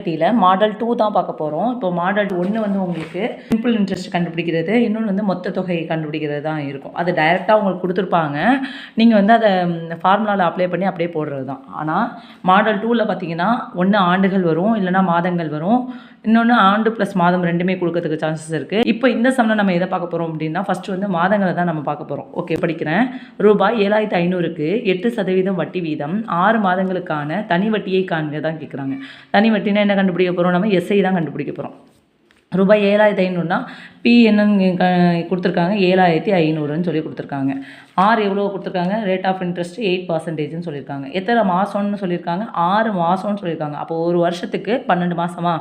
வட்டியில் model two தான் பார்க்க போகிறோம் இப்போ மாடல் ஒன்று வந்து உங்களுக்கு சிம்பிள் இன்ட்ரெஸ்ட் கண்டுபிடிக்கிறது இன்னொன்று வந்து மொத்த தொகையை கண்டுபிடிக்கிறது தான் இருக்கும். அது டைரெக்டாக உங்களுக்கு கொடுத்துருப்பாங்க. நீங்கள் வந்து அதை ஃபார்முலாவில் அப்ளை பண்ணி அப்படியே போடுறது தான். ஆனால் மாடல் டூவில் பார்த்தீங்கன்னா ஒன்று ஆண்டுகள் வரும் இல்லைன்னா மாதங்கள் வரும். இன்னொன்று ஆண்டு ப்ளஸ் மாதம் ரெண்டுமே கொடுக்கறதுக்கு சான்சஸ் இருக்குது இப்போ இந்த சம்மில் நம்ம எதை பார்க்க போகிறோம் அப்படின்னா ஃபஸ்ட்டு வந்து மாதங்களை தான் நம்ம பார்க்க போகிறோம் ஓகே படிக்கிறேன். ரூபாய் ஏழாயிரத்து ஐநூறுக்கு எட்டு சதவீதம் வட்டி வீதம் ஆறு மாதங்களுக்கான தனி வட்டியை காண்க தான் கேட்குறாங்க தனி வட்டினா என்ன கண்டுபிடிக்க போகிறோம் நம்ம எஸ்ஐ தான் கண்டுபிடிக்க போகிறோம் ரூபாய் ஏழாயிரத்தி ஐநூறுனா பி என்னன்னு க கொடுத்துருக்காங்க. ஏழாயிரத்தி ஐநூறுன்னு சொல்லி கொடுத்துருக்காங்க. ஆர் எவ்வளோ கொடுத்துருக்காங்க. ரேட் ஆஃப் இன்ட்ரெஸ்ட் எயிட் பர்சன்டேஜ்னு சொல்லியிருக்காங்க. எத்தனை மாதம்னு சொல்லியிருக்காங்க? ஆறு மாதம்னு சொல்லியிருக்காங்க. அப்போ ஒரு வருஷத்துக்கு பன்னெண்டு மாதமா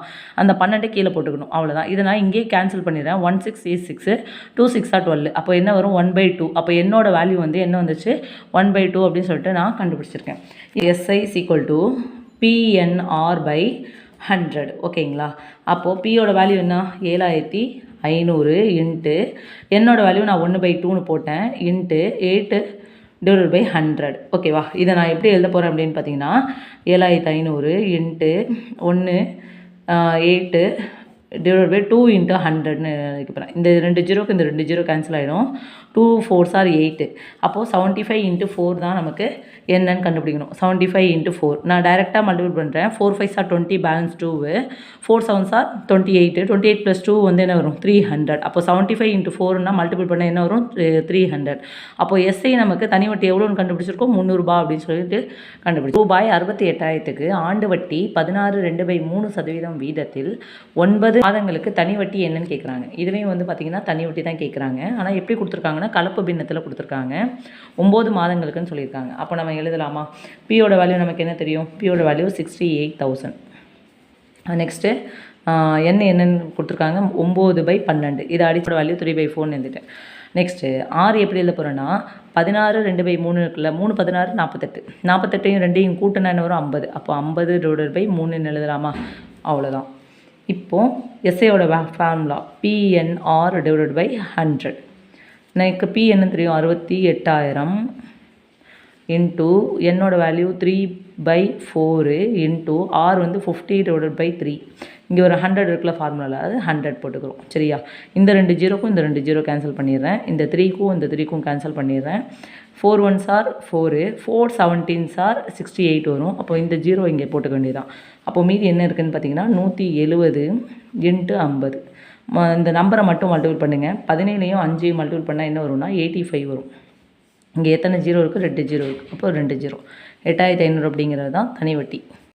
அந்த பன்னெண்டு கீழே போட்டுக்கணும். அவ்வளோதான் இதை நான் இங்கேயே கேன்சல் பண்ணிடுறேன். One six eight six two சிக்ஸாக twelve அப்போ என்ன வரும்? ஒன் பை டூ அப்போ என்னோட வேல்யூ வந்து என்ன வந்துச்சு? ஒன் பை டூ அப்படின்னு சொல்லிட்டு நான் கண்டுபிடிச்சிருக்கேன். SI equal to PNR by hundred ஓகேங்களா? அப்போது பியோட வேல்யூ என்ன? ஏழாயிரத்தி ஐநூறு இன்ட்டு என்னோடய வேல்யூ நான் ஒன்று பை டூன்னு போட்டேன். Into eight divide by hundred ஓகேவா? இதை நான் எப்படி எழுத போகிறேன் அப்படின்னு பார்த்தீங்கன்னா ஏழாயிரத்தி ஐநூறு இன்ட்டு ஒன்று eight divide by two into ஹண்ட்ரட்னு இந்த ரெண்டு ஜீரோக்கு இந்த ரெண்டு ஜீரோ கேன்சல் ஆகிடும் டூ ஃபோர்ஸ் ஆர் எயிட்டு அப்போது செவன்ட்டி ஃபைவ் இன்ட்டு ஃபோர் தான் நமக்கு என்னன்னு கண்டுபிடிக்கணும். செவன்ட்டி ஃபைவ் இன்ட்டு ஃபோர் நான் டைரெக்டாக மல்டிபிள் பண்ணுறேன் four five sir twenty balance two four seven sir twenty eight twenty eight plus two வந்து என்ன வரும்? த்ரீ ஹண்ட்ரட் அப்போ செவன்ட்டி ஃபைவ் இன்ட்டு ஃபோர்னா மல்டிபிள் பண்ணால் என்ன வரும்? த்ரீ ஹண்ட்ரட் அப்போ எஸ்ஐ நமக்கு தனி வட்டி எவ்வளோன்னு கண்டுபிடிச்சிருக்கோம்? முந்நூறுபா அப்படின்னு சொல்லிட்டு கண்டுபிடிச்சு ரூபாய் அறுபத்தி எட்டாயிரத்துக்கு ஆண்டு வட்டி பதினாறு ரெண்டு பை மூணு சதவீதம் வீதத்தில் ஒன்பது மாதங்களுக்கு தனி வட்டி என்னன்னு கேட்குறாங்க இதுலேயும் வந்து பார்த்திங்கன்னா தனி வட்டி தான் கேட்குறாங்க ஆனால் எப்படி கொடுத்துருக்காங்கன்னா கலப்பு பின்னத்தில் கொடுத்துருக்காங்க. ஒம்பது மாதங்களுக்குன்னு சொல்லியிருக்காங்க. அப்போ நம்ம எழுதலாமா? பியோட வேல்யூ நமக்கு என்ன தெரியும்? பியோட value sixty eight thousand next என்ன என்னன்னு கொடுத்துருக்காங்க. ஒம்பது பை பன்னெண்டு. இது அடிப்படை வேல்யூ த்ரீ பை ஃபோர்னு எழுதிட்டேன். நெக்ஸ்ட்டு ஆறு எப்படி எழுத போகிறோன்னா பதினாறு ரெண்டு பை மூணு இருக்குல்ல மூணு பதினாறு நாற்பத்தெட்டு நாற்பத்தெட்டையும் ரெண்டையும் கூட்டினா என்ன வரும்? ஐம்பது. அப்போ ஐம்பது டிவைடட் பை மூணுன்னு எழுதலாமா? அவ்வளோதான் இப்போது எஸ்ஏயோட formula PNR divided by hundred எனக்கு பி என்ன தெரியும்? அறுபத்தி எட்டாயிரம். இன்ட்டு என்னோடய value three by four into R வந்து ஃபிஃப்டி டிவைடட் பை த்ரீ இங்கே ஒரு ஹண்ட்ரட் இருக்குல்ல ஃபார்முலாவில் அது ஹண்ட்ரட் போட்டுக்கிறோம். சரியா? இந்த ரெண்டு ஜீரோக்கும் இந்த ரெண்டு ஜீரோ கேன்சல் பண்ணிடுறேன். இந்த த்ரீக்கும் இந்த த்ரீக்கும் கேன்சல் பண்ணிடுறேன். Four one sir four four seventeen sir sixty eight வரும். அப்போ இந்த ஜீரோ இங்கே போட்டுக்க வேண்டியதான் அப்போ மீதி என்ன இருக்குதுன்னு பார்த்தீங்கன்னா நூற்றி எழுபது இன்ட்டு ஐம்பது. இந்த நம்பரை மட்டும் மல்டிபிள் பண்ணுங்கள் பதினேழையும் அஞ்சையும் மல்டிபிள் பண்ணால் என்ன வரும்னா எயிட்டி ஃபைவ் வரும். இங்கே எத்தனை ஜீரோ இருக்குது ரெண்டு ஜீரோ இருக்குது அப்போ ரெண்டு ஜீரோ. எட்டாயிரத்தி ஐநூறு அப்படிங்கிறது தான் தனி வட்டி.